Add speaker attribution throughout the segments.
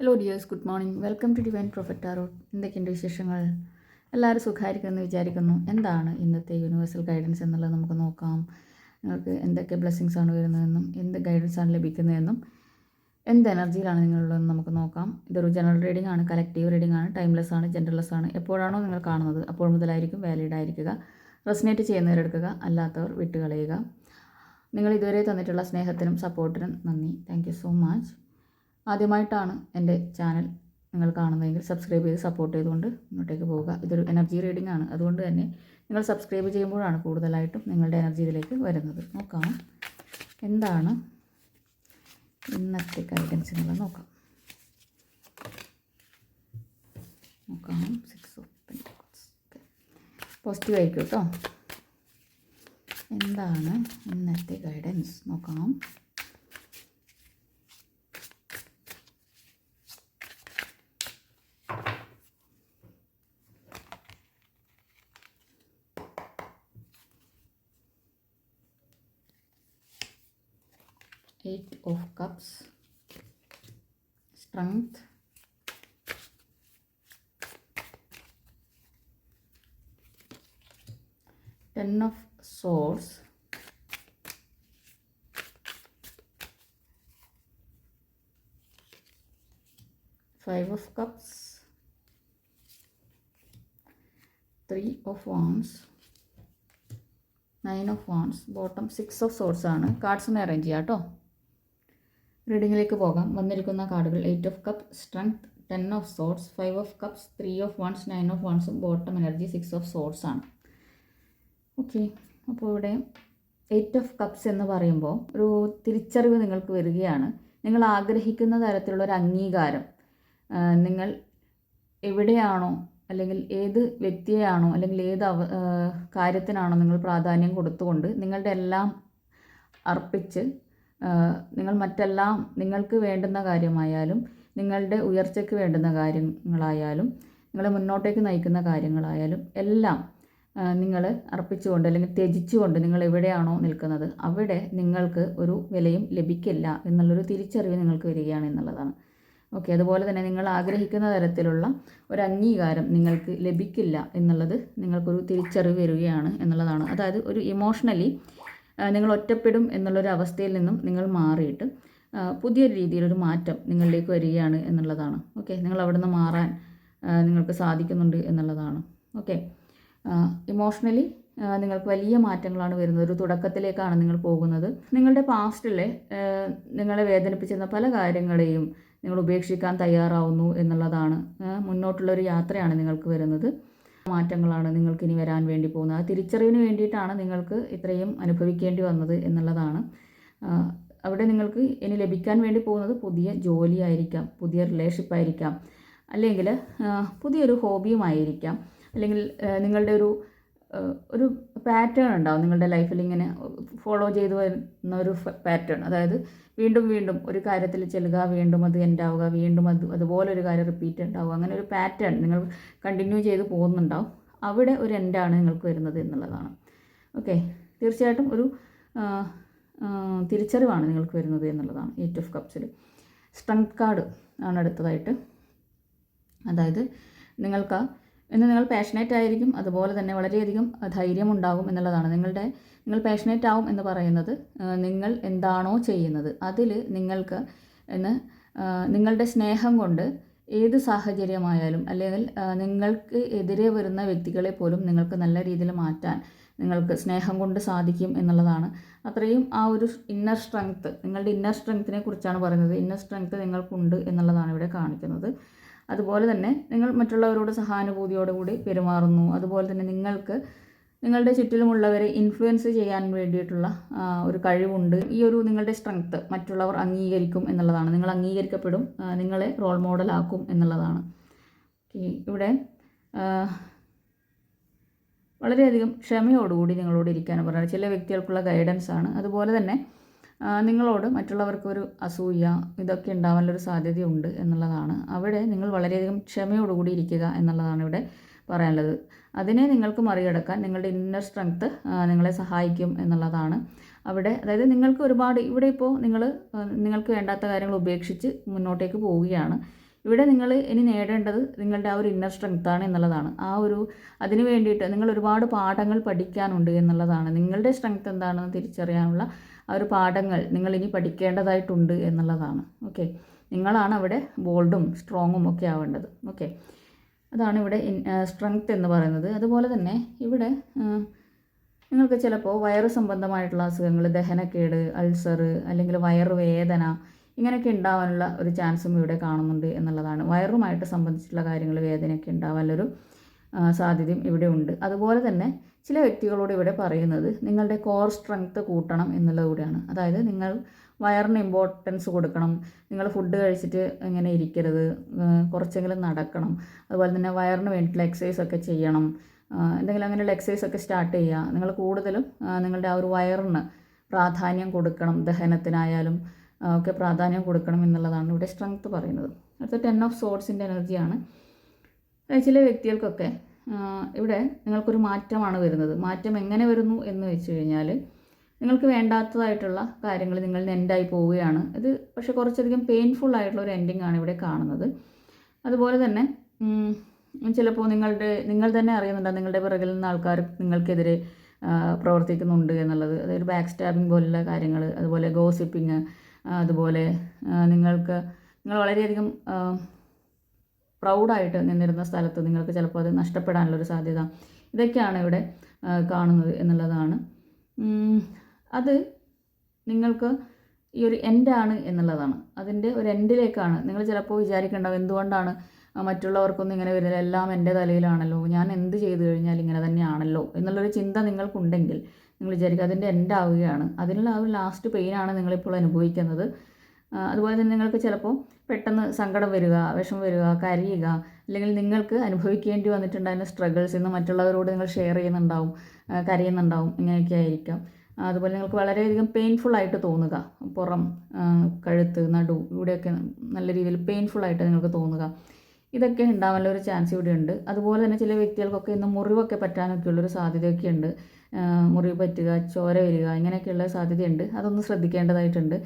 Speaker 1: Hello dears good morning welcome to divine prophet ആറോ എന്തൊക്കെയുണ്ട് വിശേഷങ്ങൾ? എല്ലാവരും സുഖമായിരിക്കുമെന്ന് വിചാരിക്കുന്നു. എന്താണ് ഇന്നത്തെ യൂണിവേഴ്സൽ ഗൈഡൻസ് എന്നുള്ളത് നമുക്ക് നോക്കാം. നിങ്ങൾക്ക് എന്തൊക്കെ ബ്ലെസ്സിങ്സ് ആണ് വരുന്നതെന്നും എന്ത് ഗൈഡൻസ് ആണ് ലഭിക്കുന്നതെന്നും എന്ത് എനർജിയിലാണ് നിങ്ങളുള്ളതെന്ന് നമുക്ക് നോക്കാം. ഇതൊരു ജനറൽ റീഡിംഗ് ആണ് കലക്റ്റീവ് റീഡിംഗ് ആണ് ടൈംലെസ് ആണ് ജെൻഡർലെസ് ആണ്. എപ്പോഴാണോ നിങ്ങൾ കാണുന്നത് അപ്പോൾ മുതലായിരിക്കും വാലിഡ് ആയിരിക്കുക. റെസിനേറ്റ് ചെയ്യുന്നവരെടുക്കുക അല്ലാത്തവർ വിട്ടുകളയുക. നിങ്ങൾ ഇതുവരെ തന്നിട്ടുള്ള സ്നേഹത്തിനും സപ്പോർട്ടിനും നന്ദി. താങ്ക് സോ മച്ച് ആദ്യമായിട്ടാണ് എന്റെ ചാനൽ നിങ്ങൾ കാണുന്നതെങ്കിൽ സബ്സ്ക്രൈബ് ചെയ്ത് സപ്പോർട്ട് ചെയ്തുകൊണ്ട് മുന്നോട്ടേക്ക് പോവുക. ഇതൊരു എനർജി റീഡിംഗ് ആണ്. അതുകൊണ്ട് തന്നെ നിങ്ങൾ സബ്സ്ക്രൈബ് ചെയ്യുമ്പോഴാണ് കൂടുതലായിട്ടും നിങ്ങളുടെ എനർജി ഇതിലേക്ക് വരുന്നത്. നോക്കാം. എന്താണ് ഇന്നത്തെ ഗൈഡൻസ് എന്നുള്ളത് നോക്കാം. നോക്കാം. സിക്സ് പോസിറ്റീവ് ആയിരിക്കും കേട്ടോ. എന്താണ് ഇന്നത്തെ ഗൈഡൻസ് നോക്കാം. eight of cups strength ten of swords five of cups three of wands nine of wands bottom six of swords ആണ് കാർഡ്സ് ഒന്ന് അറേഞ്ച് ചെയ്യാം കേട്ടോ റീഡിങ്ങിലേക്ക് പോകാം. വന്നിരിക്കുന്ന കാർഡുകൾ eight of cup strength ten of swords five of cups three of wands nine of വൺസും bottom energy six of swords ആണ്. Okay അപ്പോൾ ഇവിടെ എയ്റ്റ് ഓഫ് കപ്സ് എന്ന് പറയുമ്പോൾ ഒരു തിരിച്ചറിവ് നിങ്ങൾക്ക് വരികയാണ്. നിങ്ങൾ ആഗ്രഹിക്കുന്ന തരത്തിലുള്ള ഒരു അംഗീകാരം നിങ്ങൾ എവിടെയാണോ അല്ലെങ്കിൽ ഏത് വ്യക്തിയെയാണോ അല്ലെങ്കിൽ ഏത് അവ കാര്യത്തിനാണോ നിങ്ങൾ പ്രാധാന്യം കൊടുത്തുകൊണ്ട് നിങ്ങളുടെ എല്ലാം അർപ്പിച്ച് നിങ്ങൾ മറ്റെല്ലാം നിങ്ങൾക്ക് വേണ്ടുന്ന കാര്യമായാലും നിങ്ങളുടെ ഉയർച്ചയ്ക്ക് വേണ്ടുന്ന കാര്യങ്ങളായാലും നിങ്ങളെ മുന്നോട്ടേക്ക് നയിക്കുന്ന കാര്യങ്ങളായാലും എല്ലാം നിങ്ങൾ അർപ്പിച്ചുകൊണ്ട് അല്ലെങ്കിൽ ത്യജിച്ചുകൊണ്ട് നിങ്ങൾ എവിടെയാണോ നിൽക്കുന്നത് അവിടെ നിങ്ങൾക്ക് ഒരു വിലയും ലഭിക്കില്ല എന്നുള്ളൊരു തിരിച്ചറിവ് നിങ്ങൾക്ക് വരികയാണ് എന്നുള്ളതാണ്. ഓക്കെ അതുപോലെ തന്നെ നിങ്ങൾ ആഗ്രഹിക്കുന്ന തരത്തിലുള്ള ഒരു അംഗീകാരം നിങ്ങൾക്ക് ലഭിക്കില്ല എന്നുള്ളത് നിങ്ങൾക്കൊരു തിരിച്ചറിവ് വരികയാണ് എന്നുള്ളതാണ്. അതായത് ഒരു ഇമോഷണലി നിങ്ങൾ ഒറ്റപ്പെടും എന്നുള്ളൊരു അവസ്ഥയിൽ നിന്നും നിങ്ങൾ മാറിയിട്ട് പുതിയൊരു രീതിയിലൊരു മാറ്റം നിങ്ങളിലേക്ക് വരികയാണ് എന്നുള്ളതാണ്. ഓക്കെ? നിങ്ങൾ അവിടെ നിന്ന് മാറാൻ നിങ്ങൾക്ക് സാധിക്കുന്നുണ്ട് എന്നുള്ളതാണ്. ഓക്കെ? ഇമോഷണലി നിങ്ങൾക്ക് വലിയ മാറ്റങ്ങളാണ് വരുന്നത്. ഒരു തുടക്കത്തിലേക്കാണ് നിങ്ങൾ പോകുന്നത്. നിങ്ങളുടെ പാസ്റ്റിലെ നിങ്ങളെ വേദനിപ്പിച്ചിരുന്ന പല കാര്യങ്ങളെയും നിങ്ങൾ ഉപേക്ഷിക്കാൻ തയ്യാറാവുന്നു എന്നുള്ളതാണ് മുന്നോട്ടുള്ള മുന്നോട്ടുള്ളൊരു യാത്രയാണ് നിങ്ങൾക്ക് വരുന്നത്. മാറ്റങ്ങളാണ് നിങ്ങൾക്ക് ഇനി വരാൻ വേണ്ടി പോകുന്നത്. ആ തിരിച്ചറിവിന് വേണ്ടിയിട്ടാണ് നിങ്ങൾക്ക് ഇത്രയും അനുഭവിക്കേണ്ടി വന്നത് എന്നുള്ളതാണ്. അവിടെ നിങ്ങൾക്ക് ഇനി ലഭിക്കാൻ വേണ്ടി പോകുന്നത് പുതിയ ജോലിയായിരിക്കാം പുതിയ റിലേഷൻഷിപ്പ് ആയിരിക്കാം അല്ലെങ്കിൽ പുതിയൊരു ഹോബിയുമായിരിക്കാം അല്ലെങ്കിൽ നിങ്ങളുടെ ഒരു ഒരു പാറ്റേൺ ഉണ്ടാവും നിങ്ങളുടെ ലൈഫിൽ ഇങ്ങനെ ഫോളോ ചെയ്തു വരുന്ന ഒരു പാറ്റേൺ അതായത് വീണ്ടും വീണ്ടും ഒരു കാര്യത്തിൽ ചെല്ലുക വീണ്ടും അത് എൻഡ് ആവുക വീണ്ടും അത് അതുപോലെ ഒരു കാര്യം റിപ്പീറ്റ് ഉണ്ടാവുക. അങ്ങനെ ഒരു പാറ്റേൺ നിങ്ങൾ കണ്ടിന്യൂ ചെയ്ത് പോകുന്നുണ്ടാവും. അവിടെ ഒരു എൻഡാണ് നിങ്ങൾക്ക് വരുന്നത് എന്നുള്ളതാണ്. ഓക്കെ തീർച്ചയായിട്ടും ഒരു തിരിച്ചറിവാണ് നിങ്ങൾക്ക് വരുന്നത് എന്നുള്ളതാണ് എയ്റ്റ് ഓഫ് കപ്സിൽ സ്ട്രെങ്ത് കാർഡ് ആണ് അടുത്തതായിട്ട്. അതായത് നിങ്ങൾക്ക് ഇന്ന് നിങ്ങൾ പാഷനേറ്റ് ആയിരിക്കും. അതുപോലെ തന്നെ വളരെയധികം ധൈര്യം ഉണ്ടാകും എന്നുള്ളതാണ്. നിങ്ങളുടെ നിങ്ങൾ പാഷനേറ്റ് ആവും എന്ന് പറയുന്നത് നിങ്ങൾ എന്താണോ ചെയ്യുന്നത്. അതിൽ നിങ്ങൾക്ക് എന്ന് നിങ്ങളുടെ സ്നേഹം കൊണ്ട് ഏത് സാഹചര്യമായാലും അല്ലെങ്കിൽ നിങ്ങൾക്ക് എതിരെ വരുന്ന വ്യക്തികളെ പോലും നിങ്ങൾക്ക് നല്ല രീതിയിൽ മാറ്റാൻ നിങ്ങൾക്ക് സ്നേഹം കൊണ്ട് സാധിക്കും എന്നുള്ളതാണ്. അത്രയും ആ ഒരു ഇന്നർ സ്ട്രെങ്ത്ത് നിങ്ങളുടെ ഇന്നർ സ്ട്രെങ്ത്തിനെ കുറിച്ചാണ് പറയുന്നത്. ഇന്നർ സ്ട്രെങ്ത്ത് നിങ്ങൾക്കുണ്ട് എന്നുള്ളതാണ് ഇവിടെ കാണിക്കുന്നത്. അതുപോലെ തന്നെ നിങ്ങൾ മറ്റുള്ളവരോട് സഹാനുഭൂതിയോടുകൂടി പെരുമാറുന്നു. അതുപോലെ തന്നെ നിങ്ങൾക്ക് നിങ്ങളുടെ ചുറ്റിലുമുള്ളവരെ ഇൻഫ്ലുവൻസ് ചെയ്യാൻ വേണ്ടിയിട്ടുള്ള ഒരു കഴിവുണ്ട്. ഈ ഒരു നിങ്ങളുടെ സ്ട്രെങ്ത്ത് മറ്റുള്ളവർ അംഗീകരിക്കും എന്നുള്ളതാണ്. നിങ്ങൾ അംഗീകരിക്കപ്പെടും നിങ്ങളെ റോൾ മോഡലാക്കും എന്നുള്ളതാണ്. ഇവിടെ വളരെയധികം ക്ഷമയോടുകൂടി നിങ്ങളോട് ഇരിക്കാനും പറയുന്നത് ചില വ്യക്തികൾക്കുള്ള ഗൈഡൻസ് ആണ്. അതുപോലെ തന്നെ നിങ്ങളോട് മറ്റുള്ളവർക്കൊരു അസൂയ ഇതൊക്കെ ഉണ്ടാവാനുള്ളൊരു സാധ്യതയുണ്ട് എന്നുള്ളതാണ്. അവിടെ നിങ്ങൾ വളരെയധികം ക്ഷമയോടുകൂടി ഇരിക്കുക എന്നുള്ളതാണ് ഇവിടെ പറയാനുള്ളത്. അതിനെ നിങ്ങൾക്ക് മറികടക്കാൻ നിങ്ങളുടെ ഇന്നർ സ്ട്രെങ്ത്ത് നിങ്ങളെ സഹായിക്കും എന്നുള്ളതാണ് അവിടെ. അതായത് നിങ്ങൾക്ക് ഒരുപാട് ഇവിടെ ഇപ്പോൾ നിങ്ങൾ നിങ്ങൾക്ക് വേണ്ടാത്ത കാര്യങ്ങൾ ഉപേക്ഷിച്ച് മുന്നോട്ടേക്ക് പോവുകയാണ്. ഇവിടെ നിങ്ങൾ ഇനി നേടേണ്ടത് നിങ്ങളുടെ ആ ഒരു ഇന്നർ സ്ട്രെങ്ത്താണ് എന്നുള്ളതാണ്. ആ ഒരു അതിന് വേണ്ടിയിട്ട് നിങ്ങൾ ഒരുപാട് പാഠങ്ങൾ പഠിക്കാനുണ്ട് എന്നുള്ളതാണ്. നിങ്ങളുടെ സ്ട്രെങ്ത് എന്താണെന്ന് തിരിച്ചറിയാനുള്ള ആ ഒരു പാഠങ്ങൾ നിങ്ങൾ ഇനി പഠിക്കേണ്ടതായിട്ടുണ്ട് എന്നുള്ളതാണ്. ഓക്കെ നിങ്ങളാണ് അവിടെ ബോൾഡും സ്ട്രോങ്ങും ഒക്കെ ആവേണ്ടത്. ഓക്കെ അതാണ് ഇവിടെ സ്ട്രെങ്ത് എന്ന് പറയുന്നത്. അതുപോലെ തന്നെ ഇവിടെ നിങ്ങൾക്ക് ചിലപ്പോൾ വയറ് സംബന്ധമായിട്ടുള്ള അസുഖങ്ങൾ ദഹനക്കേട് അൾസർ അല്ലെങ്കിൽ വയറുവേദന ഇങ്ങനെയൊക്കെ ഉണ്ടാവാനുള്ള ഒരു ചാൻസും ഇവിടെ കാണുന്നുണ്ട് എന്നുള്ളതാണ്. വയറുമായിട്ട് സംബന്ധിച്ചിട്ടുള്ള കാര്യങ്ങൾ വേദനയൊക്കെ ഉണ്ടാവാനുള്ളൊരു സാധ്യതയും ഇവിടെ ഉണ്ട്. അതുപോലെ തന്നെ ചില വ്യക്തികളോട് ഇവിടെ പറയുന്നത് നിങ്ങളുടെ കോർ സ്ട്രെങ്ത്ത് കൂട്ടണം എന്നുള്ളത് കൂടിയാണ് അതായത് നിങ്ങൾ വയറിന് ഇമ്പോർട്ടൻസ് കൊടുക്കണം നിങ്ങൾ ഫുഡ് കഴിച്ചിട്ട് ഇങ്ങനെ ഇരിക്കരുത് കുറച്ചെങ്കിലും നടക്കണം. അതുപോലെ തന്നെ വയറിന് വേണ്ടിയിട്ടുള്ള എക്സസൈസ് ഒക്കെ ചെയ്യണം. എന്തെങ്കിലും അങ്ങനെയുള്ള എക്സസൈസ് ഒക്കെ സ്റ്റാർട്ട് ചെയ്യുക. നിങ്ങൾ കൂടുതലും നിങ്ങളുടെ ആ ഒരു വയറിന് പ്രാധാന്യം കൊടുക്കണം ദഹനത്തിനായാലും ഒക്കെ പ്രാധാന്യം കൊടുക്കണം എന്നുള്ളതാണ് ഇവിടെ സ്ട്രെങ്ത്ത് പറയുന്നത്. അടുത്ത ടെൻ ഓഫ് സോഡ്സിന്റെ എനർജിയാണ് ചില വ്യക്തികൾക്കൊക്കെ ഇവിടെ നിങ്ങൾക്കൊരു മാറ്റമാണ് വരുന്നത്. മാറ്റം എങ്ങനെ വരുന്നു എന്ന് വെച്ച് കഴിഞ്ഞാൽ നിങ്ങൾക്ക് വേണ്ടാത്തതായിട്ടുള്ള കാര്യങ്ങൾ നിങ്ങൾ എൻഡായി പോവുകയാണ്. ഇത് പക്ഷേ കുറച്ചധികം പെയിൻഫുൾ ആയിട്ടുള്ള ഒരു എൻഡിങ് ആണ് ഇവിടെ കാണുന്നത്. അതുപോലെ തന്നെ ചിലപ്പോൾ നിങ്ങളുടെ നിങ്ങൾ തന്നെ അറിയുന്നുണ്ട് നിങ്ങളുടെ പിറകിൽ നിന്ന് ആൾക്കാർ നിങ്ങൾക്കെതിരെ പ്രവർത്തിക്കുന്നുണ്ട് എന്നുള്ളത്. അതായത് ബാക്ക് സ്റ്റാബിങ് പോലുള്ള കാര്യങ്ങൾ അതുപോലെ ഗോസിപ്പിങ് അതുപോലെ നിങ്ങൾക്ക് നിങ്ങൾ വളരെയധികം പ്രൗഡായിട്ട് നിന്നിരുന്ന സ്ഥലത്ത് നിങ്ങൾക്ക് ചിലപ്പോൾ അത് നഷ്ടപ്പെടാനുള്ളൊരു സാധ്യത ഇതൊക്കെയാണ് ഇവിടെ കാണുന്നത് എന്നുള്ളതാണ്. അത് നിങ്ങൾക്ക് ഈ ഒരു എൻഡാണ് എന്നുള്ളതാണ്. അതിന്റെ ഒരു എൻഡിലേക്കാണ് നിങ്ങൾ ചിലപ്പോൾ വിചാരിക്കേണ്ടാവും എന്തുകൊണ്ടാണ് മറ്റുള്ളവർക്കൊന്നും ഇങ്ങനെ വരുന്നില്ല എല്ലാം എന്റെ തലയിലാണല്ലോ ഞാൻ എന്ത് ചെയ്തു കഴിഞ്ഞാൽ ഇങ്ങനെ തന്നെയാണല്ലോ എന്നുള്ളൊരു ചിന്ത നിങ്ങൾക്കുണ്ടെങ്കിൽ നിങ്ങൾ വിചാരിക്കുക അതിന്റെ എൻഡാവുകയാണ് അതിനുള്ള ആ ഒരു ലാസ്റ്റ് പെയിനാണ് നിങ്ങളിപ്പോൾ അനുഭവിക്കുന്നത്. അതുപോലെ തന്നെ നിങ്ങൾക്ക് ചിലപ്പോൾ പെട്ടെന്ന് സങ്കടം വരിക വിഷം വരിക കരയുക അല്ലെങ്കിൽ നിങ്ങൾക്ക് അനുഭവിക്കേണ്ടി വന്നിട്ടുണ്ടായിരുന്ന സ്ട്രഗിൾസ് ഇന്ന് മറ്റുള്ളവരോട് നിങ്ങൾ ഷെയർ ചെയ്യുന്നുണ്ടാവും കരയുന്നുണ്ടാവും ഇങ്ങനെയൊക്കെ ആയിരിക്കാം. അതുപോലെ നിങ്ങൾക്ക് വളരെയധികം പെയിൻഫുൾ ആയിട്ട് തോന്നുക. പുറം കഴുത്ത് നടു ഇവിടെയൊക്കെ നല്ല രീതിയിൽ പെയിൻഫുൾ ആയിട്ട് നിങ്ങൾക്ക് തോന്നുക. ഇതൊക്കെ ഉണ്ടാവാനുള്ള ഒരു ചാൻസ് ഇവിടെ ഉണ്ട്. അതുപോലെ തന്നെ ചില വ്യക്തികൾക്കൊക്കെ ഇന്ന് മുറിവൊക്കെ പറ്റാനൊക്കെ ഉള്ളൊരു സാധ്യതയൊക്കെ ഉണ്ട് മുറിവ് പറ്റുക ചോര വരിക ഇങ്ങനെയൊക്കെയുള്ള സാധ്യതയുണ്ട്. അതൊന്ന് ശ്രദ്ധിക്കേണ്ടതായിട്ടുണ്ട്.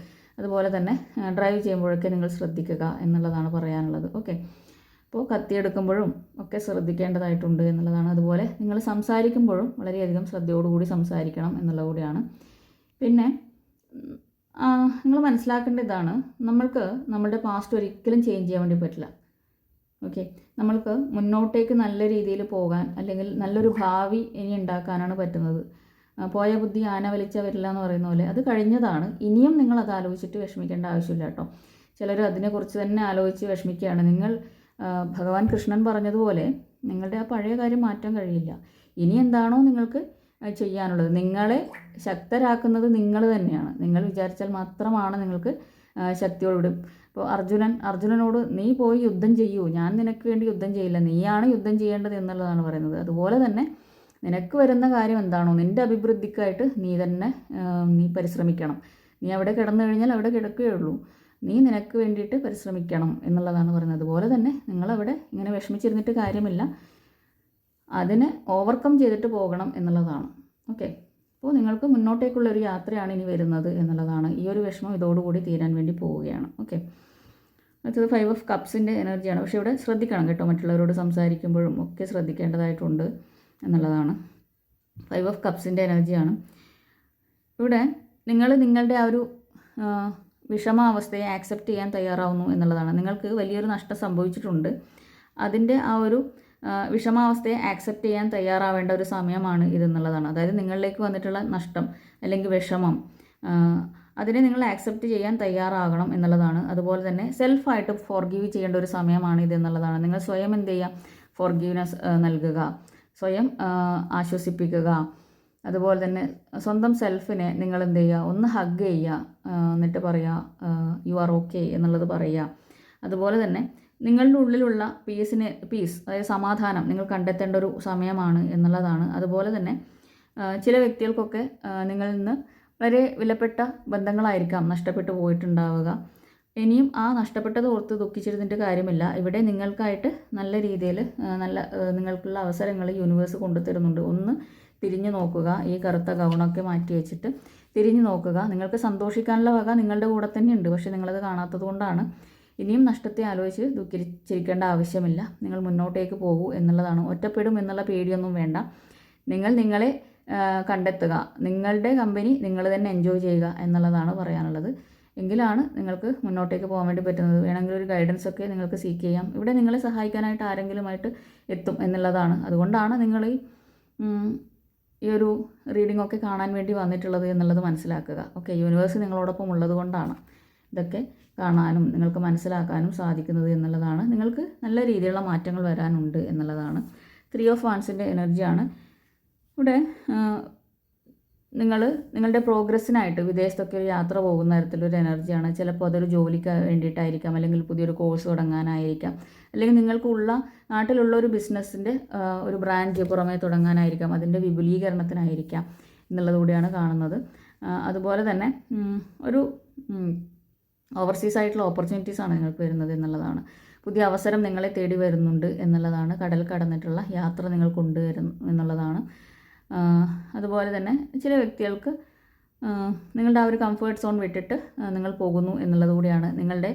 Speaker 1: അതുപോലെ തന്നെ ഡ്രൈവ് ചെയ്യുമ്പോഴൊക്കെ നിങ്ങൾ ശ്രദ്ധിക്കുക എന്നുള്ളതാണ് പറയാനുള്ളത്. ഓക്കെ അപ്പോൾ കത്തിയെടുക്കുമ്പോഴും ഒക്കെ ശ്രദ്ധിക്കേണ്ടതായിട്ടുണ്ട് എന്നുള്ളതാണ്. അതുപോലെ നിങ്ങൾ സംസാരിക്കുമ്പോഴും വളരെയധികം ശ്രദ്ധയോടുകൂടി സംസാരിക്കണം എന്നുള്ളത് കൂടിയാണ്. പിന്നെ നിങ്ങൾ മനസ്സിലാക്കേണ്ട ഇതാണ് നമ്മൾക്ക് നമ്മുടെ പാസ്റ്റ് ഒരിക്കലും ചേഞ്ച് ചെയ്യാൻ വേണ്ടി പറ്റില്ല. ഓക്കെ നമ്മൾക്ക് മുന്നോട്ടേക്ക് നല്ല രീതിയിൽ പോകാൻ അല്ലെങ്കിൽ നല്ലൊരു ഭാവി ഇനി ഉണ്ടാക്കാനാണ് പറ്റുന്നത്. പോയ ബുദ്ധി ആന വലിച്ച വരില്ല എന്ന് പറയുന്ന പോലെ. അത് കഴിഞ്ഞതാണ്. ഇനിയും നിങ്ങൾ അത് ആലോചിച്ചിട്ട് വിഷമിക്കേണ്ട ആവശ്യമില്ല കേട്ടോ. ചിലർ അതിനെക്കുറിച്ച് തന്നെ ആലോചിച്ച് വിഷമിക്കുകയാണ്. നിങ്ങൾ ഭഗവാൻ കൃഷ്ണൻ പറഞ്ഞതുപോലെ നിങ്ങളുടെ ആ പഴയ കാര്യം മാറ്റാൻ കഴിയില്ല. ഇനി എന്താണോ നിങ്ങൾക്ക് ചെയ്യാനുള്ളത്. നിങ്ങളെ ശക്തരാക്കുന്നത് നിങ്ങൾ തന്നെയാണ്. നിങ്ങൾ വിചാരിച്ചാൽ മാത്രമാണ് നിങ്ങൾക്ക് ശക്തിയോട് ഇപ്പോൾ അർജുനൻ അർജുനനോട് നീ പോയി യുദ്ധം ചെയ്യൂ. ഞാൻ നിനക്ക് വേണ്ടി യുദ്ധം ചെയ്യില്ല. നീയാണ് യുദ്ധം ചെയ്യേണ്ടത് എന്നുള്ളതാണ് പറയുന്നത്. അതുപോലെ തന്നെ നിനക്ക് വരുന്ന കാര്യം എന്താണോ നിന്റെ അഭിവൃദ്ധിക്കായിട്ട് നീ തന്നെ നീ പരിശ്രമിക്കണം. നീ അവിടെ കിടന്നു കഴിഞ്ഞാൽ അവിടെ കിടക്കുകയുള്ളൂ നീ നിനക്ക് വേണ്ടിയിട്ട് പരിശ്രമിക്കണം എന്നുള്ളതാണ് പറയുന്നത്. അതുപോലെ തന്നെ നിങ്ങളവിടെ ഇങ്ങനെ വിഷമിച്ചിരുന്നിട്ട് കാര്യമില്ല. അതിനെ ഓവർകം ചെയ്തിട്ട് പോകണം എന്നുള്ളതാണ്. ഓക്കെ അപ്പോൾ നിങ്ങൾക്ക് മുന്നോട്ടേക്കുള്ള ഒരു യാത്രയാണ് ഇനി വരുന്നത് എന്നുള്ളതാണ്. ഈ ഒരു വിഷമം ഇതോടുകൂടി തീരാൻ വേണ്ടി പോവുകയാണ്. ഓക്കെ അടുത്തത് ഫൈവ് ഓഫ് കപ്സിന്റെ എനർജിയാണ് പക്ഷേ ഇവിടെ ശ്രദ്ധിക്കണം കേട്ടോ. മറ്റുള്ളവരോട് സംസാരിക്കുമ്പോഴും ഒക്കെ ശ്രദ്ധിക്കേണ്ടതായിട്ടുണ്ട്. എന്നുള്ളതാണ്. ഫൈവ് ഓഫ് കപ്സിന്റെ എനർജിയാണ് ഇവിടെ നിങ്ങൾ നിങ്ങളുടെ ആ ഒരു വിഷമാവസ്ഥയെ ആക്സെപ്റ്റ് ചെയ്യാൻ തയ്യാറാവുന്നു എന്നുള്ളതാണ്. നിങ്ങൾക്ക് വലിയൊരു നഷ്ടം സംഭവിച്ചിട്ടുണ്ട്. അതിന്റെ ആ ഒരു വിഷമാവസ്ഥയെ ആക്സെപ്റ്റ് ചെയ്യാൻ തയ്യാറാവേണ്ട ഒരു സമയമാണ് ഇതെന്നുള്ളതാണ്. അതായത് നിങ്ങളിലേക്ക് വന്നിട്ടുള്ള നഷ്ടം അല്ലെങ്കിൽ വിഷമം അതിനെ നിങ്ങൾ ആക്സെപ്റ്റ് ചെയ്യാൻ തയ്യാറാകണം എന്നുള്ളതാണ്. അതുപോലെ തന്നെ സെൽഫായിട്ട് ഫോർഗീവ് ചെയ്യേണ്ട ഒരു സമയമാണ് ഇതെന്നുള്ളതാണ്. നിങ്ങൾ സ്വയം എന്ത് ചെയ്യുക? ഫോർഗീവ്നെസ് നൽകുക. സ്വയം ആശ്വസിപ്പിക്കുക. അതുപോലെ തന്നെ സ്വന്തം സെൽഫിനെ നിങ്ങൾ എന്ത് ചെയ്യുക ഒന്ന് ഹഗ് ചെയ്യുക എന്നിട്ട് പറയുക യു ആർ ഓക്കെ എന്നുള്ളത് പറയുക അതുപോലെ തന്നെ നിങ്ങളുടെ ഉള്ളിലുള്ള പീസിനെ പീസ് അതായത് സമാധാനം നിങ്ങൾ കണ്ടെത്തേണ്ട ഒരു സമയമാണ് എന്നുള്ളതാണ്. അതുപോലെ തന്നെ ചില വ്യക്തികൾക്കൊക്കെ നിങ്ങളിൽ നിന്ന് വളരെ വിലപ്പെട്ട ബന്ധങ്ങളായിരിക്കാം നഷ്ടപ്പെട്ടു പോയിട്ടുണ്ടാവുക. ഇനിയും ആ നഷ്ടപ്പെട്ടത് ഓർത്ത് ദുഃഖിച്ചിരുന്നിട്ട് കാര്യമില്ല. ഇവിടെ നിങ്ങൾക്കായിട്ട് നല്ല രീതിയിൽ നല്ല നിങ്ങൾക്കുള്ള അവസരങ്ങൾ യൂണിവേഴ്സ് കൊണ്ടുതരുന്നുണ്ട്. ഒന്ന് തിരിഞ്ഞു നോക്കുക. ഈ കറുത്ത ഗൗണൊക്കെ മാറ്റി വെച്ചിട്ട് തിരിഞ്ഞു നോക്കുക. നിങ്ങൾക്ക് സന്തോഷിക്കാനുള്ള വക നിങ്ങളുടെ കൂടെ തന്നെയുണ്ട്. പക്ഷേ നിങ്ങളത് കാണാത്തത് കൊണ്ടാണ്. ഇനിയും നഷ്ടത്തെ ആലോചിച്ച് ദുഃഖിച്ചിരിക്കേണ്ട ആവശ്യമില്ല. നിങ്ങൾ മുന്നോട്ടേക്ക് പോകൂ എന്നുള്ളതാണ്. ഒറ്റപ്പെടും എന്നുള്ള പേടിയൊന്നും വേണ്ട. നിങ്ങൾ നിങ്ങളെ കണ്ടെത്തുക. നിങ്ങളുടെ കമ്പനി നിങ്ങൾ തന്നെ എൻജോയ് ചെയ്യുക എന്നുള്ളതാണ് പറയാനുള്ളത്. എങ്കിലാണ് നിങ്ങൾക്ക് മുന്നോട്ടേക്ക് പോകാൻ വേണ്ടി പറ്റുന്നത്. വേണമെങ്കിൽ ഒരു ഗൈഡൻസ് ഒക്കെ നിങ്ങൾക്ക് സീക്ക് ചെയ്യാം. ഇവിടെ നിങ്ങളെ സഹായിക്കാനായിട്ട് ആരെങ്കിലുമായിട്ട് എത്തും എന്നുള്ളതാണ്. അതുകൊണ്ടാണ് നിങ്ങൾ ഈ ഒരു റീഡിംഗ് ഒക്കെ കാണാൻ വേണ്ടി വന്നിട്ടുള്ളത് എന്നുള്ളത് മനസ്സിലാക്കുക. ഓക്കെ യൂണിവേഴ്സ് നിങ്ങളോടൊപ്പം ഉള്ളത് കൊണ്ടാണ് ഇതൊക്കെ കാണാനും നിങ്ങൾക്ക് മനസ്സിലാക്കാനും സാധിക്കുന്നത് എന്നുള്ളതാണ്. നിങ്ങൾക്ക് നല്ല രീതിയിലുള്ള മാറ്റങ്ങൾ വരാനുണ്ട് എന്നുള്ളതാണ്. ത്രീ ഓഫ് വാൻസിന്റെ എനർജിയാണ് ഇവിടെ നിങ്ങൾ നിങ്ങളുടെ പ്രോഗ്രസ്സിനായിട്ട് വിദേശത്തൊക്കെ ഒരു യാത്ര പോകുന്ന തരത്തിലൊരു എനർജിയാണ്. ചിലപ്പോൾ അതൊരു ജോലിക്ക് വേണ്ടിയിട്ടായിരിക്കാം അല്ലെങ്കിൽ പുതിയൊരു കോഴ്സ് തുടങ്ങാനായിരിക്കാം. അല്ലെങ്കിൽ നിങ്ങൾക്കുള്ള നാട്ടിലുള്ള ഒരു ബിസിനസ്സിന്റെ ഒരു ബ്രാഞ്ച് പുറമേ തുടങ്ങാനായിരിക്കാം അതിന്റെ വിപുലീകരണത്തിനായിരിക്കാം എന്നുള്ളതുകൂടിയാണ് കാണുന്നത്. അതുപോലെ തന്നെ ഒരു ഓവർസീസ് ആയിട്ടുള്ള ഓപ്പർച്യൂണിറ്റീസ് ആണ് നിങ്ങൾക്ക് വരുന്നത് എന്നുള്ളതാണ്. പുതിയ അവസരം നിങ്ങളെ തേടി വരുന്നുണ്ട് എന്നുള്ളതാണ്. കടൽ കടന്നിട്ടുള്ള യാത്ര നിങ്ങൾ കൊണ്ടുവരുന്നു എന്നുള്ളതാണ്. അതുപോലെ തന്നെ ചില വ്യക്തികൾക്ക് നിങ്ങളുടെ ആ ഒരു കംഫേർട്ട് സോൺ വിട്ടിട്ട് നിങ്ങൾ പോകുന്നു എന്നുള്ളത് കൂടിയാണ് നിങ്ങളുടെ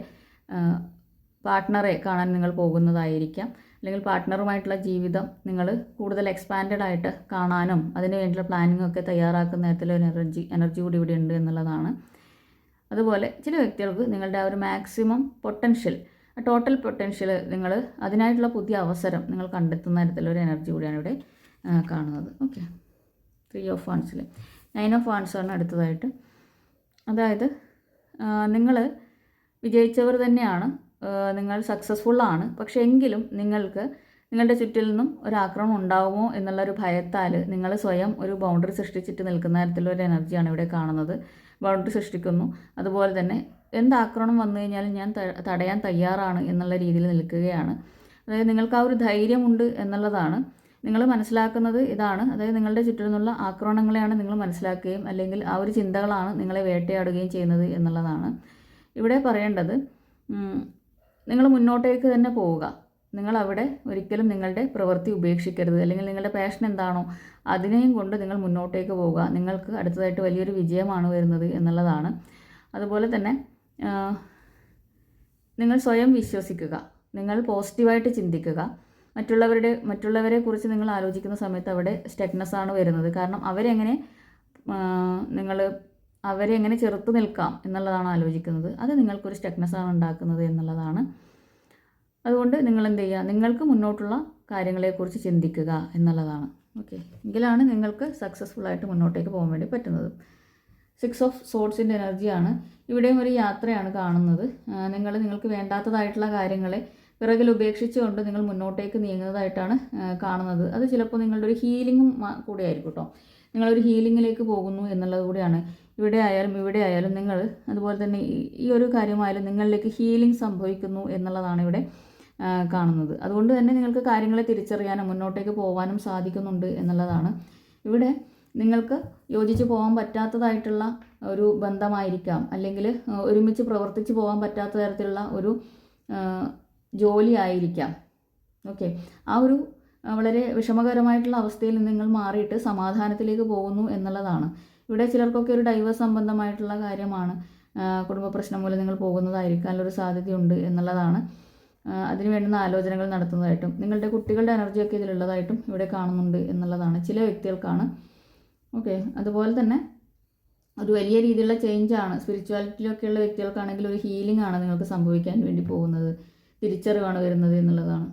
Speaker 1: പാർട്ട്ണറെ കാണാൻ നിങ്ങൾ പോകുന്നതായിരിക്കാം. അല്ലെങ്കിൽ പാർട്ട്ണറുമായിട്ടുള്ള ജീവിതം നിങ്ങൾ കൂടുതൽ എക്സ്പാൻഡഡ് ആയിട്ട് കാണാനും അതിന് വേണ്ടിയുള്ള പ്ലാനിംഗ് ഒക്കെ തയ്യാറാക്കുന്ന തരത്തിലൊരു എനർജി എനർജി കൂടി ഇവിടെ ഉണ്ട് എന്നുള്ളതാണ്. അതുപോലെ ചില വ്യക്തികൾക്ക് നിങ്ങളുടെ ആ ഒരു മാക്സിമം പൊട്ടൻഷ്യൽ ടോട്ടൽ പൊട്ടൻഷ്യൽ നിങ്ങൾ അതിനായിട്ടുള്ള പുതിയ അവസരം നിങ്ങൾ കണ്ടെത്തുന്ന തരത്തിലൊരു എനർജി കൂടിയാണ് ഇവിടെ കാണുന്നത്. ഓക്കെ ത്രീ ഓഫ് വാൺസിൽ നയൻ ഓഫ് വാൺസ് ആണ് അടുത്തതായിട്ട്. അതായത് നിങ്ങൾ വിജയിച്ചവർ തന്നെയാണ് നിങ്ങൾ സക്സസ്ഫുള്ളാണ് പക്ഷേ എങ്കിലും നിങ്ങൾക്ക് നിങ്ങളുടെ ചുറ്റിൽ നിന്നും ഒരു ആക്രമണം ഉണ്ടാവുമോ എന്നുള്ള ഒരു ഭയത്താൽ നിങ്ങൾ സ്വയം ഒരു ബൗണ്ടറി സൃഷ്ടിച്ചിട്ട് നിൽക്കുന്ന തരത്തിലൊരു എനർജിയാണ് ഇവിടെ കാണുന്നത്. ബൗണ്ടറി സൃഷ്ടിക്കുന്നു. അതുപോലെ തന്നെ എന്ത് ആക്രമണം വന്നു കഴിഞ്ഞാലും ഞാൻ തടയാൻ തയ്യാറാണ് എന്നുള്ള രീതിയിൽ നിൽക്കുകയാണ്. അതായത് നിങ്ങൾക്ക് ആ ഒരു ധൈര്യമുണ്ട് എന്നുള്ളതാണ്. നിങ്ങൾ മനസ്സിലാക്കുന്നത് ഇതാണ്. അതായത് നിങ്ങളുടെ ചുറ്റിൽ നിന്നുള്ള ആക്രമണങ്ങളെയാണ് നിങ്ങൾ മനസ്സിലാക്കുകയും അല്ലെങ്കിൽ ആ ഒരു ചിന്തകളാണ് നിങ്ങളെ വേട്ടയാടുകയും ചെയ്യുന്നത് എന്നുള്ളതാണ്. ഇവിടെ പറയേണ്ടത് നിങ്ങൾ മുന്നോട്ടേക്ക് തന്നെ പോവുക. നിങ്ങൾ അവിടെ ഒരിക്കലും നിങ്ങളുടെ പ്രവൃത്തി ഉപേക്ഷിക്കരുത്. അല്ലെങ്കിൽ നിങ്ങളുടെ പാഷൻ എന്താണോ അതിനെയും കൊണ്ട് നിങ്ങൾ മുന്നോട്ടേക്ക് പോവുക. നിങ്ങൾക്ക് അടുത്തതായിട്ട് വലിയൊരു വിജയമാണ് വരുന്നത് എന്നുള്ളതാണ്. അതുപോലെ തന്നെ നിങ്ങൾ സ്വയം വിശ്വസിക്കുക. നിങ്ങൾ പോസിറ്റീവായിട്ട് ചിന്തിക്കുക. മറ്റുള്ളവരുടെ മറ്റുള്ളവരെ കുറിച്ച് നിങ്ങൾ ആലോചിക്കുന്ന സമയത്ത് അവിടെ സ്റ്റെക്നെസ് ആണ് വരുന്നത്. കാരണം അവരെങ്ങനെ നിങ്ങൾ അവരെ എങ്ങനെ ചെറുത്ത് നിൽക്കാം എന്നുള്ളതാണ് ആലോചിക്കുന്നത്. അത് നിങ്ങൾക്കൊരു സ്റ്റെക്നെസ് ആണ് ഉണ്ടാക്കുന്നത് എന്നുള്ളതാണ്. അതുകൊണ്ട് നിങ്ങൾ എന്ത് ചെയ്യുക നിങ്ങൾക്ക് മുന്നോട്ടുള്ള കാര്യങ്ങളെക്കുറിച്ച് ചിന്തിക്കുക എന്നുള്ളതാണ്. ഓക്കെ. എങ്കിലാണ് നിങ്ങൾക്ക് സക്സസ്ഫുൾ ആയിട്ട് മുന്നോട്ടേക്ക് പോകാൻ വേണ്ടി പറ്റുന്നത്. സിക്സ് ഓഫ് സോഡ്സിന്റെ എനർജിയാണ് ഇവിടെയും ഒരു യാത്രയാണ് കാണുന്നത്. നിങ്ങൾ നിങ്ങൾക്ക് വേണ്ടാത്തതായിട്ടുള്ള കാര്യങ്ങളെ പിറകിൽ ഉപേക്ഷിച്ചുകൊണ്ട് നിങ്ങൾ മുന്നോട്ടേക്ക് നീങ്ങുന്നതായിട്ടാണ് കാണുന്നത്. അത് ചിലപ്പോൾ നിങ്ങളുടെ ഒരു ഹീലിംഗും കൂടെ ആയിരിക്കും കേട്ടോ നിങ്ങളൊരു ഹീലിങ്ങിലേക്ക് പോകുന്നു എന്നുള്ളത് കൂടിയാണ്. ഇവിടെ ആയാലും ഇവിടെ ആയാലും നിങ്ങൾ അതുപോലെ തന്നെ ഈ- ഒരു കാര്യമായാലും നിങ്ങളിലേക്ക് ഹീലിംഗ് സംഭവിക്കുന്നു എന്നുള്ളതാണ് ഇവിടെ കാണുന്നത്. അതുകൊണ്ട് തന്നെ നിങ്ങൾക്ക് കാര്യങ്ങളെ തിരിച്ചറിയാനും മുന്നോട്ടേക്ക് പോകാനും സാധിക്കുന്നുണ്ട് എന്നുള്ളതാണ്. ഇവിടെ നിങ്ങൾക്ക് യോജിച്ച് പോകാൻ പറ്റാത്തതായിട്ടുള്ള ഒരു ബന്ധമായിരിക്കാം. അല്ലെങ്കിൽ ഒരുമിച്ച് പ്രവർത്തിച്ച് പോകാൻ പറ്റാത്ത തരത്തിലുള്ള ഒരു ജോലി ആയിരിക്കാം ഓക്കെ. ആ ഒരു വളരെ വിഷമകരമായിട്ടുള്ള അവസ്ഥയിൽ നിന്ന് നിങ്ങൾ മാറിയിട്ട് സമാധാനത്തിലേക്ക് പോകുന്നു എന്നുള്ളതാണ്. ഇവിടെ ചിലർക്കൊക്കെ ഒരു ഡൈവേഴ്സ് സംബന്ധമായിട്ടുള്ള കാര്യമാണ് കുടുംബ പ്രശ്നം മൂലം നിങ്ങൾ പോകുന്നതായിരിക്കാൻ ഒരു സാധ്യതയുണ്ട് എന്നുള്ളതാണ്. അതിന് വേണ്ടുന്ന ആലോചനകൾ നടത്തുന്നതായിട്ടും നിങ്ങളുടെ കുട്ടികളുടെ എനർജിയൊക്കെ ഇതിലുള്ളതായിട്ടും ഇവിടെ കാണുന്നുണ്ട് എന്നുള്ളതാണ് ചില വ്യക്തികൾക്കാണ്. ഓക്കെ. അതുപോലെ തന്നെ ഒരു വലിയ രീതിയിലുള്ള ചേഞ്ചാണ് സ്പിരിച്വാലിറ്റിയിലൊക്കെയുള്ള വ്യക്തികൾക്കാണെങ്കിൽ ഒരു ഹീലിംഗ് ആണ് നിങ്ങൾക്ക് സംഭവിക്കാൻ വേണ്ടി പോകുന്നത്. തിരിച്ചറിവാണ് വരുന്നത് എന്നുള്ളതാണ്.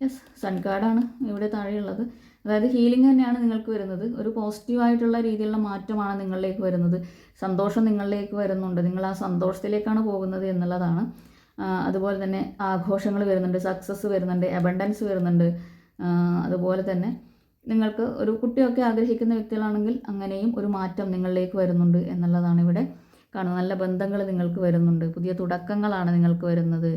Speaker 1: യെസ് സൺ കാർഡാണ് ഇവിടെ താഴെയുള്ളത്. അതായത് ഹീലിംഗ് തന്നെയാണ് നിങ്ങൾക്ക് വരുന്നത്. ഒരു പോസിറ്റീവായിട്ടുള്ള രീതിയിലുള്ള മാറ്റമാണ് നിങ്ങളിലേക്ക് വരുന്നത്. സന്തോഷം നിങ്ങളിലേക്ക് വരുന്നുണ്ട്. നിങ്ങൾ ആ സന്തോഷത്തിലേക്കാണ് പോകുന്നത് എന്നുള്ളതാണ്. അതുപോലെ തന്നെ ആഘോഷങ്ങൾ വരുന്നുണ്ട്. സക്സസ് വരുന്നുണ്ട്. അബണ്ടൻസ് വരുന്നുണ്ട്. അതുപോലെ തന്നെ നിങ്ങൾക്ക് ഒരു കുട്ടിയൊക്കെ ആഗ്രഹിക്കുന്ന വ്യക്തികളാണെങ്കിൽ അങ്ങനെയും ഒരു മാറ്റം നിങ്ങളിലേക്ക് വരുന്നുണ്ട് എന്നുള്ളതാണ് ഇവിടെ കാണുന്നത്. നല്ല ബന്ധങ്ങൾ നിങ്ങൾക്ക് വരുന്നുണ്ട്. പുതിയ തുടക്കങ്ങളാണ് നിങ്ങൾക്ക് വരുന്നത്.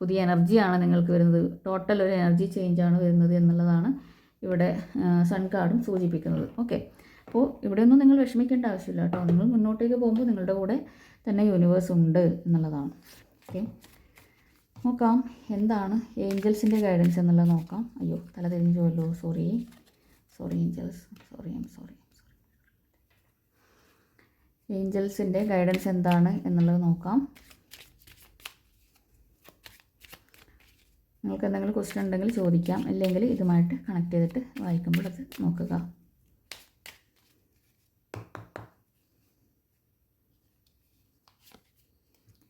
Speaker 1: പുതിയ എനർജിയാണ് നിങ്ങൾക്ക് വരുന്നത്. ടോട്ടൽ ഒരു എനർജി ചേഞ്ചാണ് വരുന്നത് എന്നുള്ളതാണ് ഇവിടെ സൺ കാർഡും സൂചിപ്പിക്കുന്നത്. ഓക്കെ അപ്പോൾ ഇവിടെയൊന്നും നിങ്ങൾ വിഷമിക്കേണ്ട ആവശ്യമില്ല കേട്ടോ. നിങ്ങൾ മുന്നോട്ടേക്ക് പോകുമ്പോൾ നിങ്ങളുടെ കൂടെ തന്നെ യൂണിവേഴ്സ് ഉണ്ട് എന്നുള്ളതാണ്. ഓക്കെ നോക്കാം എന്താണ് ഏഞ്ചൽസിന്റെ ഗൈഡൻസ് എന്നുള്ളത് നോക്കാം. അയ്യോ തല തിരിഞ്ഞുവല്ലോ sorry sorry angels sorry I'm sorry sorry ഏഞ്ചൽസിന്റെ guidance എന്താണ് എന്നുള്ളത് നോക്കാം. നിങ്ങൾക്ക് എന്തെങ്കിലും ക്വസ്റ്റ്യൻ ഉണ്ടെങ്കിൽ ചോദിക്കാം. അല്ലെങ്കിൽ ഇതുമായിട്ട് കണക്ട് ചെയ്തിട്ട് വായിക്കുമ്പോൾ അത് നോക്കുക.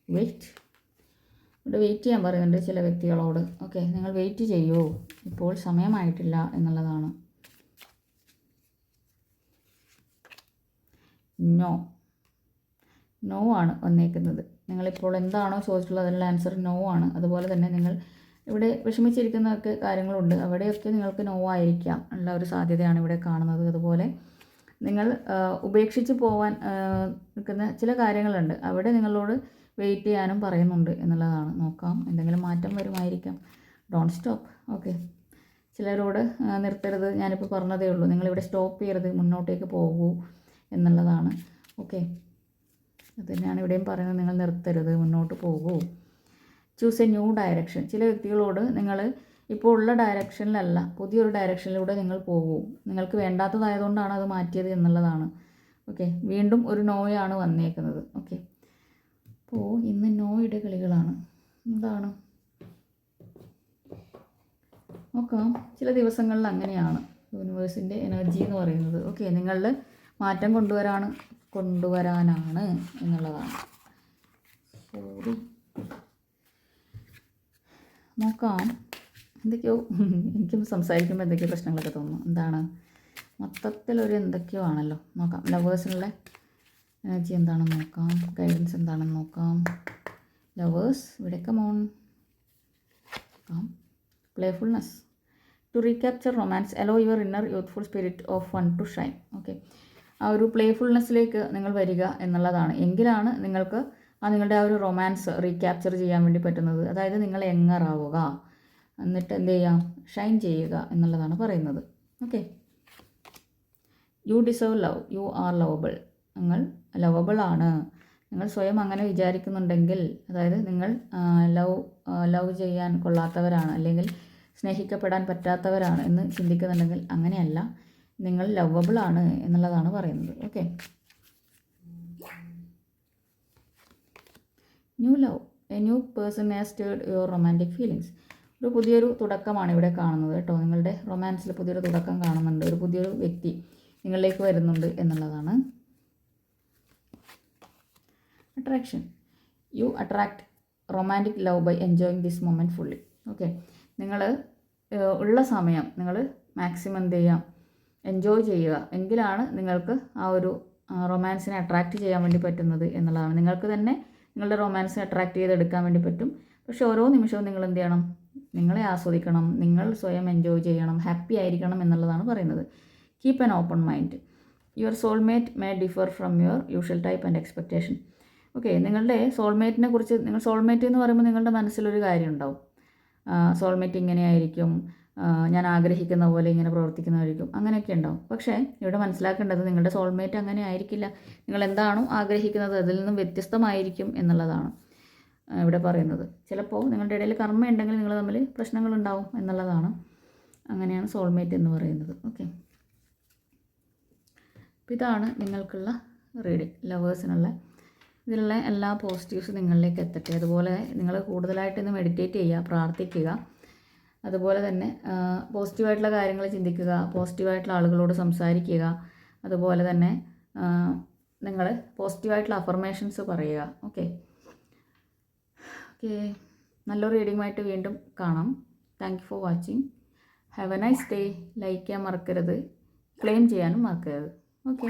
Speaker 1: വെയിറ്റ് ഇവിടെ വെയിറ്റ് ചെയ്യാൻ പറയുന്നുണ്ട് ചില വ്യക്തികളോട്. ഓക്കെ നിങ്ങൾ വെയിറ്റ് ചെയ്യൂ. ഇപ്പോൾ സമയമായിട്ടില്ല എന്നുള്ളതാണ്. നോ നോ ആണ് വന്നേക്കുന്നത്. നിങ്ങളിപ്പോൾ എന്താണോ ചോദിച്ചിട്ടുള്ളത് അതിനുള്ള ആൻസർ നോ ആണ്. അതുപോലെ തന്നെ നിങ്ങൾ ഇവിടെ വിഷമിച്ചിരിക്കുന്നതൊക്കെ കാര്യങ്ങളുണ്ട്. അവിടെയൊക്കെ നിങ്ങൾക്ക് നോ ആയിരിക്കാം ഉള്ള ഒരു സാധ്യതയാണ് ഇവിടെ കാണുന്നത്. അതുപോലെ നിങ്ങൾ ഉപേക്ഷിച്ച് പോവാൻ നിൽക്കുന്ന ചില കാര്യങ്ങളുണ്ട്. അവിടെ നിങ്ങളോട് വെയിറ്റ് ചെയ്യാനും പറയുന്നുണ്ട് എന്നുള്ളതാണ്. നോക്കാം എന്തെങ്കിലും മാറ്റം വരുമായിരിക്കാം. ഡോൺ സ്റ്റോപ്പ് ഓക്കെ ചിലരോട് നിർത്തരുത്. ഞാനിപ്പോൾ പറഞ്ഞതേ ഉള്ളൂ. നിങ്ങളിവിടെ സ്റ്റോപ്പ് ചെയ്യരുത്. മുന്നോട്ടേക്ക് പോകൂ എന്നുള്ളതാണ്. ഓക്കെ അത് തന്നെയാണ് ഇവിടെയും പറയുന്നത്. നിങ്ങൾ നിർത്തരുത്. മുന്നോട്ട് പോകൂ. ചൂസ് എ ന്യൂ ഡയറക്ഷൻ ചില വ്യക്തികളോട് നിങ്ങൾ ഇപ്പോൾ ഉള്ള ഡയറക്ഷനിലല്ല പുതിയൊരു ഡയറക്ഷനിലൂടെ നിങ്ങൾ പോകൂ. നിങ്ങൾക്ക് വേണ്ടാത്തതായതുകൊണ്ടാണ് അത് മാറ്റിയത് എന്നുള്ളതാണ്. ഓക്കെ വീണ്ടും ഒരു നോയാണ് വന്നേക്കുന്നത്. ഓക്കെ അപ്പോൾ ഇന്ന് നോയുടെ കളികളാണ്. എന്താണ്? നോക്കാം. ചില ദിവസങ്ങളിൽ അങ്ങനെയാണ്. യൂണിവേഴ്സിന്റെ എനർജി എന്ന് പറയുന്നത്. ഓക്കെ നിങ്ങളിൽ മാറ്റം കൊണ്ടുവരാണ് കൊണ്ടുവരാനാണ് എന്നുള്ളതാണ്. സോറി നോക്കാം. എന്തൊക്കെയോ എനിക്കൊന്ന് സംസാരിക്കുമ്പോൾ എന്തൊക്കെയോ പ്രശ്നങ്ങളൊക്കെ തോന്നുന്നു. എന്താണ്? മൊത്തത്തിലൊരു എന്തൊക്കെയോ ആണല്ലോ. നോക്കാം. ലവേഴ്സിനുള്ള എനർജി എന്താണെന്ന് നോക്കാം. ഗൈഡൻസ് എന്താണെന്ന് നോക്കാം. ലവേഴ്സ് ഇവിടെ കമോൺ നോക്കാം. Playfulness to recapture romance allow your inner youthful spirit of one to shine okay ആ ഒരു പ്ലേഫുൾനെസ്സിലേക്ക് നിങ്ങൾ വരിക എന്നുള്ളതാണ്. എങ്കിലാണ് നിങ്ങൾക്ക് ആ നിങ്ങളുടെ ആ ഒരു റൊമാൻസ് റീക്യാപ്ചർ ചെയ്യാൻ വേണ്ടി പറ്റുന്നത്. അതായത് നിങ്ങൾ എങ്ങറാവുക എന്നിട്ട് എന്ത് ചെയ്യാം ഷൈൻ ചെയ്യുക എന്നുള്ളതാണ് പറയുന്നത്. Okay you deserve love you are lovable നിങ്ങൾ ലവബിൾ ആണ്. നിങ്ങൾ സ്വയം അങ്ങനെ വിചാരിക്കുന്നുണ്ടെങ്കിൽ അതായത് നിങ്ങൾ ലവ് ലവ് ചെയ്യാൻ കൊള്ളാത്തവരാണ് അല്ലെങ്കിൽ സ്നേഹിക്കപ്പെടാൻ പറ്റാത്തവരാണ് എന്ന് ചിന്തിക്കുന്നുണ്ടെങ്കിൽ അങ്ങനെയല്ല. നിങ്ങൾ ലവബിൾ ആണ് എന്നുള്ളതാണ് പറയുന്നത്. Okay new love a new person has stirred your romantic feelings ഒരു പുതിയൊരു തുടക്കമാണ് ഇവിടെ കാണുന്നത് കേട്ടോ. നിങ്ങളുടെ റൊമാൻസിൽ പുതിയൊരു തുടക്കം കാണുന്നുണ്ട്. ഒരു പുതിയൊരു വ്യക്തി നിങ്ങളിലേക്ക് വരുന്നുണ്ട് എന്നുള്ളതാണ്. Attraction you attract romantic love by enjoying this moment fully okay നിങ്ങൾ ഉള്ള സമയം നിങ്ങൾ മാക്സിമം എന്ത് ചെയ്യാം? എൻജോയ് ചെയ്യുക. എങ്കിലാണ് നിങ്ങൾക്ക് ആ ഒരു റൊമാൻസിനെ അട്രാക്റ്റ് ചെയ്യാൻ വേണ്ടി പറ്റുന്നത് എന്നുള്ളതാണ്. നിങ്ങൾക്ക് തന്നെ നിങ്ങളുടെ റൊമാൻസ് അട്രാക്റ്റ് ചെയ്തെടുക്കാൻ വേണ്ടി പറ്റും. പക്ഷേ ഓരോ നിമിഷവും നിങ്ങൾ എന്ത് ചെയ്യണം? നിങ്ങളെ ആസ്വദിക്കണം. നിങ്ങൾ സ്വയം എൻജോയ് ചെയ്യണം. ഹാപ്പി ആയിരിക്കണം എന്നുള്ളതാണ് പറയുന്നത്. Keep an open mind your soulmate may differ from your usual type and expectation okay നിങ്ങളുടെ സോൾമേറ്റിനെ കുറിച്ച് നിങ്ങൾ സോൾമേറ്റ് എന്ന് പറയുമ്പോൾ നിങ്ങളുടെ മനസ്സിലൊരു കാര്യം ഉണ്ടാവും. സോൾമേറ്റ് ഇങ്ങനെയായിരിക്കും ഞാൻ ആഗ്രഹിക്കുന്ന പോലെ ഇങ്ങനെ പ്രവർത്തിക്കുന്നതായിരിക്കും. അങ്ങനെയൊക്കെ ഉണ്ടാവും. പക്ഷേ ഇവിടെ മനസ്സിലാക്കേണ്ടത് നിങ്ങളുടെ സോൾമേറ്റ് അങ്ങനെ ആയിരിക്കില്ല. നിങ്ങൾ എന്താണോ ആഗ്രഹിക്കുന്നത് അതിൽ നിന്നും വ്യത്യസ്തമായിരിക്കും എന്നുള്ളതാണ് ഇവിടെ പറയുന്നത്. ചിലപ്പോൾ നിങ്ങളുടെ ഇടയിൽ കർമ്മ ഉണ്ടെങ്കിൽ നിങ്ങൾ തമ്മിൽ പ്രശ്നങ്ങളുണ്ടാവും എന്നുള്ളതാണ്. അങ്ങനെയാണ് സോൾമേറ്റ് എന്ന് പറയുന്നത്. ഓക്കെ ഇതാണ് നിങ്ങൾക്കുള്ള റീഡിങ് ലവേഴ്സിനുള്ള ഇതിലുള്ള എല്ലാ പോസിറ്റീവ്സും നിങ്ങളിലേക്ക് എത്തട്ടെ. അതുപോലെ നിങ്ങൾ കൂടുതലായിട്ട് ഇന്ന് മെഡിറ്റേറ്റ് ചെയ്യുക പ്രാർത്ഥിക്കുക. അതുപോലെ തന്നെ പോസിറ്റീവായിട്ടുള്ള കാര്യങ്ങൾ ചിന്തിക്കുക പോസിറ്റീവായിട്ടുള്ള ആളുകളോട് സംസാരിക്കുക അതുപോലെ തന്നെ നിങ്ങൾ പോസിറ്റീവായിട്ടുള്ള അഫർമേഷൻസ് പറയുക. ഓക്കെ ഓക്കെ നല്ലൊരു റീഡിങ്ങുമായിട്ട് വീണ്ടും കാണാം. Thank you for watching have a nice day like ചെയ്യാൻ മറക്കരുത്. ക്ലെയിം ചെയ്യാനും മറക്കരുത്. ഓക്കെ